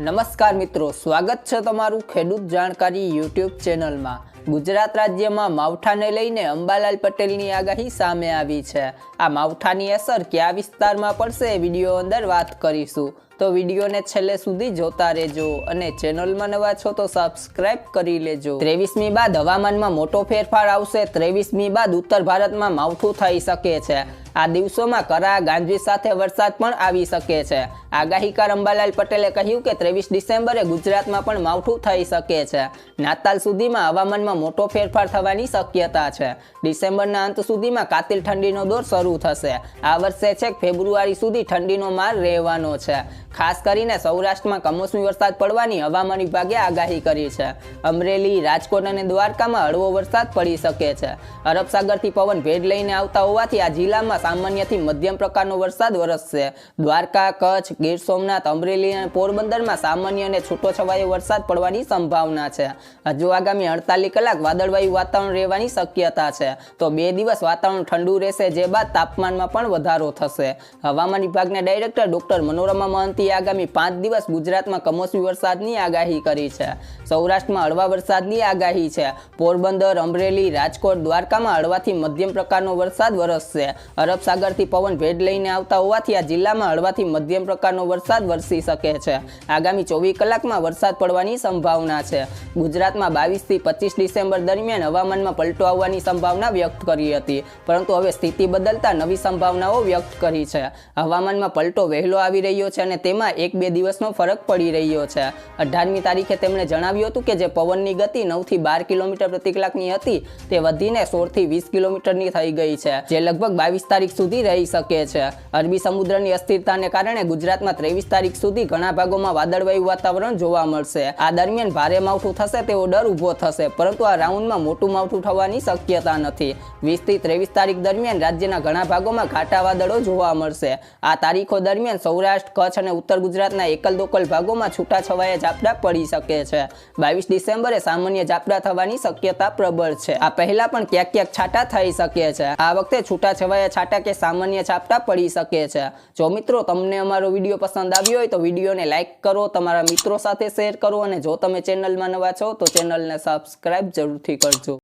નમસ્કાર મિત્રો, સ્વાગત છે તમારું ખેડૂત જાણકારી યુટ્યુબ ચેનલમાં. ગુજરાત રાજ્યમાં માવઠાને લઈને અંબાલાલ પટેલની આગાહી સામે આવી છે. આ માવઠાની અસર કયા વિસ્તારમાં પડશે વીડિયો અંદર વાત કરીશું. તો વિડીયોને છેલ્લે સુધી જોતા રહેજો અને ચેનલમાં નવા છો તો સબસ્ક્રાઇબ કરી લેજો. ત્રેવીસમી બાદ હવામાનમાં મોટો ફેરફાર આવશે. ત્રેવીસમી બાદ ઉત્તર ભારતમાં માવઠું થઈ શકે છે. આ દિવસોમાં કરા, ગાંજવી સાથે વરસાદ પણ આવી શકે છે. આગાહીકાર અંબાલાલ પટેલે કહ્યું કે ત્રેવીસ ડિસેમ્બરે ગુજરાતમાં પણ માવઠું થઈ શકે છે. નાતાલ સુધીમાં હવામાનમાં મોટો ફેરફાર થવાની શક્યતા છે. ડિસેમ્બરના અંત સુધીમાં કાતિલ ઠંડીનો દોર શરૂ થશે. આ વર્ષે છેક ફેબ્રુઆરી સુધી ઠંડીનો માર રહેવાનો છે. ખાસ કરીને સૌરાષ્ટ્રમાં કમોસમી વરસાદ પડવાની હવામાન વિભાગે આગાહી કરી છે. અમરેલી, રાજકોટ અને દ્વારકામાં હળવો વરસાદ પડી શકે છે. અરબ સાગરથી પવન ભેજ લઈને આવતા હોવાથી આ જિલ્લામાં સામાન્યથી મધ્યમ પ્રકારનો વરસાદ વરસશે. દ્વારકા, કચ્છ, ગીર સોમનાથ, અમરેલી અને પોરબંદરમાં સામાન્ય અને છૂટો છવાયો વરસાદ પડવાની સંભાવના છે. હજુ આગામી અડતાલીસ કલાક વાદળવાયુ વાતાવરણ રહેવાની શક્યતા છે. તો બે દિવસ વાતાવરણ ઠંડુ રહેશે, જે બાદ તાપમાનમાં પણ વધારો થશે. હવામાન વિભાગના ડાયરેક્ટર ડોક્ટર મનોરમા મહંતીએ આગામી પાંચ દિવસ ગુજરાતમાં કમોસમી વરસાદની આગાહી કરી છે. સૌરાષ્ટ્રમાં હળવા વરસાદની આગાહી છે. પોરબંદર, અમરેલી, રાજકોટ, દ્વારકામાં હળવાથી મધ્યમ પ્રકારનો વરસાદ વરસશે. અરબ પવન ભેજ લઈને આવતા હોવાથી આ જિલ્લામાં હળવાથી મધ્યમ પ્રકારનો વરસાદ વરસી શકે છે. આગામી ચોવીસ કલાકમાં વરસાદ પડવાની સંભાવના છે. ગુજરાતમાં બાવીસથી પચીસ ડિસેમ્બર દરમિયાન હવામાનમાં પલટો આવવાની સંભાવના વ્યક્ત કરી હતી. પરંતુ હવે સ્થિતિ બદલતા નવી સંભાવનાઓ વ્યક્ત કરી છે. હવામાનમાં પલટો વહેલો આવી રહ્યો છે અને તેમાં એક બે દિવસનો ફરક પડી રહ્યો છે. અઢારમી તારીખે તેમણે જણાવ્યું હતું કે જે પવનની ગતિ નવથી બાર કિલોમીટર પ્રતિ કલાકની હતી, તે વધીને સોળથી વીસ કિલોમીટરની થઈ ગઈ છે, જે લગભગ બાવીસ તારીખ સુધી રહી શકે છે. અરબી સમુદ્રની અસ્થિરતાને કારણે ગુજરાતમાં ત્રેવીસ તારીખ સુધી ઘણા ભાગોમાં વાદળવાયુ વાતાવરણ જોવા મળશે. આ દરમિયાન ભારે માવઠું થશે, તેવો ડર ઊભો થશે, પરંતુ આ રાઉન્ડમાં મોટું માવઠું થવાની શક્યતા નથી. વીસથી ત્રેવીસ તારીખ દરમિયાન રાજ્યના ઘણા ભાગોમાં ઘાટા વાદળો જોવા મળશે. આ તારીખો દરમિયાન સૌરાષ્ટ્ર, કચ્છ અને ઉત્તર ગુજરાતના એકલ દોકલ ભાગોમાં છૂટાછવાયા ઝાપટા પડી શકે છે. બાવીસ ડિસેમ્બરે સામાન્ય ઝાપટા થવાની શક્યતા પ્રબળ છે. આ પહેલા પણ ક્યાંક ક્યાંક છાંટા થઈ શકે છે. આ વખતે છૂટાછવાયા છાંટા કે સામાન્ય છાપટા પડી શકે છે. જો મિત્રો તમને અમારો વીડિયો પસંદ આવ્યો હોય તો વિડીયોને લાઇક કરો, તમારા મિત્રો સાથે શેર કરો અને જો તમે ચેનલમાં નવા છો તો ચેનલને સબસ્ક્રાઇબ જરૂરથી કરજો.